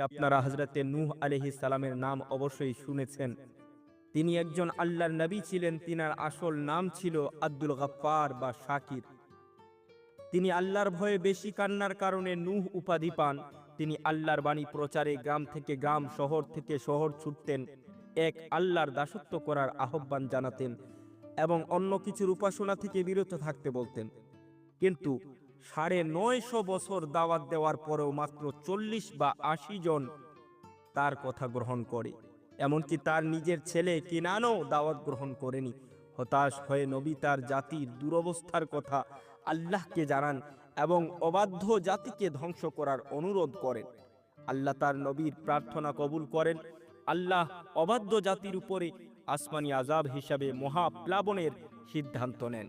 আপনারা হজরতে নূহ আলহি সালামের নাম অবশ্যই শুনেছেন? তিনি একজন আল্লাহর নবী ছিলেন, তিনার আসল নাম ছিল আব্দুল গাফফার বা শাকির। তিনি আল্লাহর ভয়ে বেশি কান্নার কারণে নূহ উপাধি পান। তিনি আল্লাহর বাণী প্রচারে গ্রাম থেকে গ্রাম, শহর থেকে শহর ছুটতেন। এক আল্লাহর দাসত্ব করার আহ্বান জানাতেন এবং অন্য কিছুর উপাসনা থেকে বিরত থাকতে বলতেন। কিন্তু সাড়ে নয়শো বছর দাওয়াত দেওয়ার পরেও মাত্র চল্লিশ বা আশি জন তার কথা গ্রহণ করে। এমনকি তার নিজের ছেলে কিনানও দাওয়াত গ্রহণ করেনি। হতাশ হয়ে নবী তার জাতির দুরবস্থার কথা আল্লাহকে জানান এবং অবাধ্য জাতিকে ধ্বংস করার অনুরোধ করেন। আল্লাহ তার নবীর প্রার্থনা কবুল করেন। আল্লাহ অবাধ্য জাতির উপরে আসমানি আজাব হিসাবে মহাপ্লাবনের সিদ্ধান্ত নেন।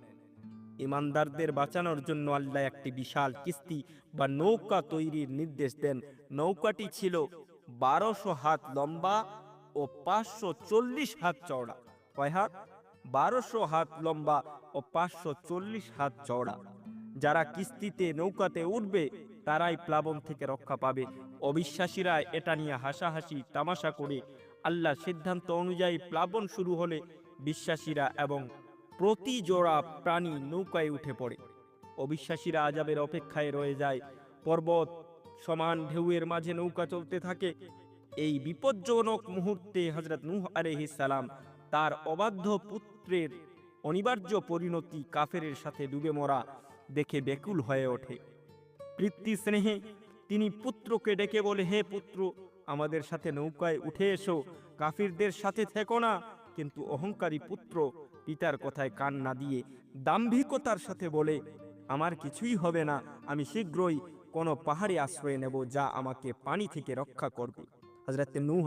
ইমানদারদের বাঁচানোর জন্য আল্লাহ একটি বিশাল কিস্তি বা নৌকা তৈরির নির্দেশ দেন। নৌকাটি ছিল বারোশো হাত লম্বা ও পাঁচশো চল্লিশ হাত চওড়া। কয় হাত? বারোশো হাত লম্বা ও পাঁচশো চল্লিশ হাত চওড়া। যারা কিস্তিতে নৌকাতে উঠবে, তারাই প্লাবন থেকে রক্ষা পাবে। অবিশ্বাসীরা এটা নিয়ে হাসাহাসি, তামাশা করে। আল্লাহ সিদ্ধান্ত অনুযায়ী প্লাবন শুরু হলে বিশ্বাসীরা এবং প্রতি জোড়া প্রাণী নৌকায় উঠে পড়ে। অবিশ্বাসীরা আজাবের অপেক্ষায় রয়ে যায়। পর্বত, সমান ঢেউয়ের মাঝে নৌকা চলতে থাকে। এই বিপজ্জনক মুহূর্তে হজরত নূহ সালাম তার অবাধ্য পুত্রের অনিবার্য পরিণতি কাফেরের সাথে ডুবে মরা দেখে বেকুল হয়ে ওঠে। পিতৃ স্নেহে তিনি পুত্রকে ডেকে বলে, হে পুত্র, আমাদের সাথে নৌকায় উঠে এসো। কাফিরদের সাথে থেকো না, কিন্তু অহংকারী পুত্র পিতার কথায় কান না দিয়ে দাম্ভিকতার সাথে বলে, আমার কিছুই হবে না, আমি শীঘ্রই কোনো পাহাড়ে আশ্রয় নেব যা আমাকে পানি থেকে রক্ষা করবে। হজরত নূহ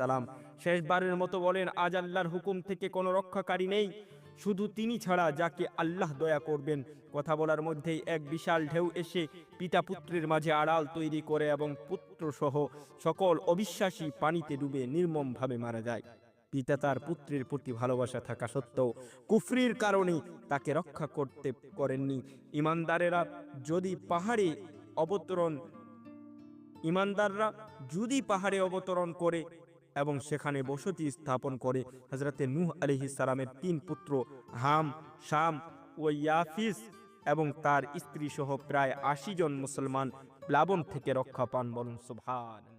সালাম শেষবারের মতো বলেন, আজ আল্লাহর হুকুম থেকে কোনো রক্ষাকারী নেই, শুধু তিনি ছাড়া যাকে আল্লাহ দয়া করবেন। কথা বলার মধ্যেই এক বিশাল ঢেউ এসে পিতা পুত্রের মাঝে আড়াল তৈরি করে এবং পুত্রসহ সকল অবিশ্বাসী পানিতে ডুবে নির্মমভাবে মারা যায়। পিতা তার পুত্রের প্রতি ভালোবাসা থাকা সত্ত্বেও কুফরির কারণে তাকে রক্ষা করতে করেননি। ইমানদারেরা যদি পাহাড়ে অবতরণ, ইমানদাররা যদি পাহাড়ে অবতরণ করে এবং সেখানে বসতি স্থাপন করে হজরতে নূহ আলিহিস সালামের তিন পুত্র হাম, শাম ও ইয়াফিস এবং তার স্ত্রী সহ প্রায় আশি জন মুসলমান প্লাবন থেকে রক্ষা পান বলুন সুবহান